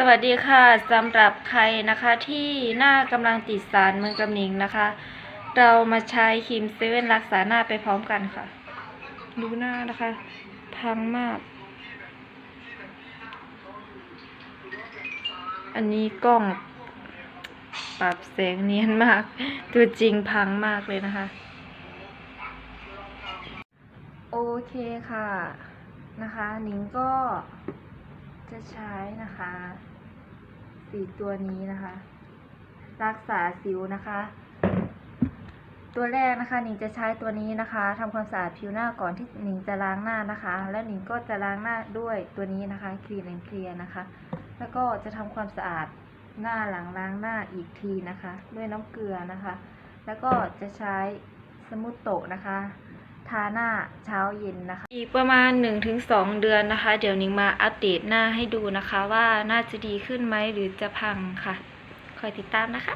สวัสดีค่ะสำหรับใครนะคะที่หน้ากำลังติดสารเมือกำนิงนะคะ เรามาใช้ครีมเซเว่นรักษาหน้าไปพร้อมกันค่ะ ดูหน้านะคะ พังมาก อันนี้กล้องปรับแสงเนียนมาก ตัวจริงพังมากเลยนะคะ โอเคค่ะนะคะ นิ้งก็จะใช้นะคะ สีตัวนี้นะคะ รักษาสิวนะคะ ตัวแรกนะคะหนิงจะใช้ตัวนี้นะคะทำความสะอาดผิวหน้าก่อนที่หนิงจะล้างหน้านะคะ แล้วหนิงก็จะล้างหน้าด้วยตัวนี้นะคะคลีนแอนเคลียนะคะ แล้วก็จะทำความสะอาดหน้าหลังล้างหน้าอีกทีนะคะ ด้วยน้ำเกลือนะคะ แล้วก็จะใช้สมุตโตะนะคะ ทาหน้าเช้าเย็นนะคะ อีกประมาณ 1-2 เดือนนะคะ เดี๋ยวนิ้งมาอัปเดตหน้าให้ดูนะคะ ว่าน่าจะดีขึ้นไหมหรือจะพังค่ะ คอยติดตามนะคะ